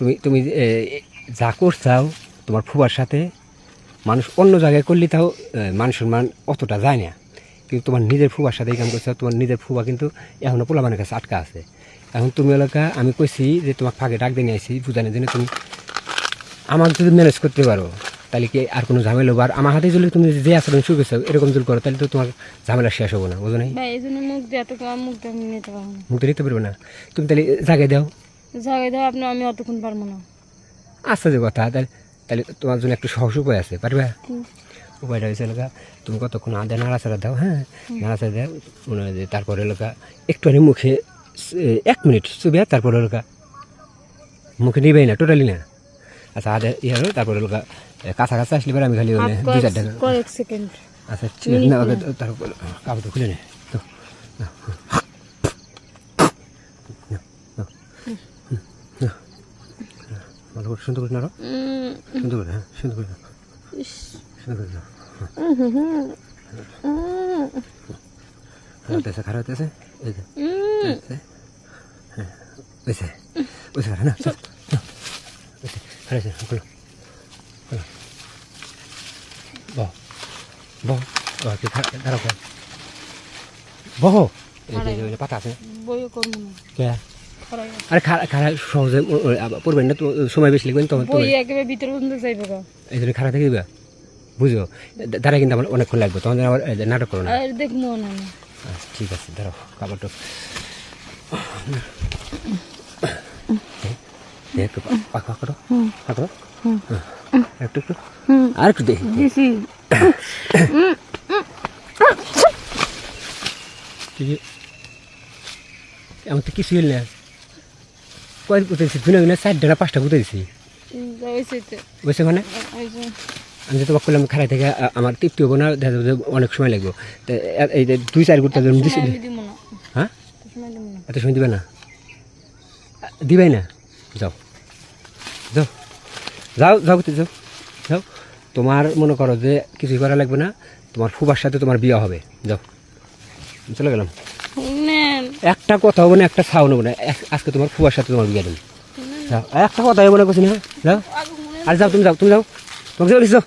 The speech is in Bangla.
তুমি তুমি যা করছাও তোমার ফুবার সাথে মানুষ অন্য জায়গায় করলে তাও মানুষের মান অতটা যায় না। কিন্তু তোমার নিজের ফুবার সাথে এই কাম করছ তোমার নিজের ফুবা কিন্তু এখনও পোলাবানের কাছে আটকা আছে। এখন তুমি এলাকা আমি কইছি যে তোমাকে ফাঁকে ডাক দিয়ে আসি বুঝানোর জন্য তুমি আমাকে যদি ম্যানেজ করতে পারো তাহলে কি আর কোনো ঝামেলা আর আমার হাতে যদি তুমি যে আচরণ শুরু করছ এরকম যদি করো তাহলে তো তোমার ঝামেলা শেষ হব না বুঝো নাই? মুখ দিয়ে মুখ নিতে পারব না। তুমি তাহলে জায়গায় দাও। জায়গায় দাও আপনি আমি অতক্ষণ পারব না। আচ্ছা যে কথা তাহলে তাহলে তোমার জন্য একটু সহজ উপায় আছে পারবে? উপায়টা হয়েছে এলাকা তুমি কতক্ষণ আদা নাড়াচাড়া দাও হ্যাঁ? নাড়াচাড়া দাও মনে হয় যে তারপরে এলাকা একটুখানি মুখে এক মিনিট চুবে তারপরে এলাকা মুখে নিবেই না টোটালি না। আচ্ছা আদা ইয়ে হলো তারপরে এলাকা কাছা কাছা আসলে পরে আমি খালি দুই চারটা আচ্ছা আছে না তারপর কাপড় খুলে নে তো নাও, নাও, নাও, নাও। ভালো করে সুন্দর করে নাড়ো সুন্দর করে হ্যাঁ সুন্দর করে নাও, সুন্দর করে নাও খারাপ হতেছে খারাপ হতেছে এই যে হতেছে। হ্যাঁ ওইসে ওইসে খারাপ না চল নাও। ওইসে, খারাপ হয়েছে খুলো খুলো বহ বহ বহ তুই খা- দাঁড়াও খারাপ বহ এই যে- এই যে পাতা আছে বইও করব না কে খরাই আরে খারাপ খারাপ সহজে ও- ও- আবার পড়বেন না সময় বেশি লিখবেন তখন একেবারে ভিতরে পর্যন্ত যাইবো এই জন্য খারাপ থেকে দিবা? বুঝো? দাঁড়া কিন্তু আমার অনেকক্ষণ লাগবে তখন আবার নাটক করো না। দেখব না। আচ্ছা, ঠিক আছে দাঁড়াও এই, একটু পা- পাক পাক করো করো হ্যাঁ, একটু একটু। আর একটু দেখি এমন তো কিছু না। কয় গুতেছি দুনে দুনে চারটা না পাঁচটা গুতে দিছি তো। বুঝছে মানে? আমি যে তোমাকে করলাম খারাই থেকে আমার তৃপ্তি হব না অনেক সময় লাগবে। এই যে দুই চার গুড়টা যখন দিছি হ্যাঁ? এত সময় দিব না। দিবে না? আ, দিবেই না? যাও। যাও। যাও যাও যাও। যাও। তোমার মনে করো যে কিছুই করা লাগবে না। তোমার ফুবার সাথে তোমার বিয়ে হবে। যাও। চলে গেলাম। একটা কথা হবে না একটা ছাও নেব না আজকে তোমার ফুয়ার সাথে তোমার বিয়ে দেবো একটা কথা হবে না কিছু না আর যাও তুমি যাও তুমি যাও। তোমাকে বলিস যাও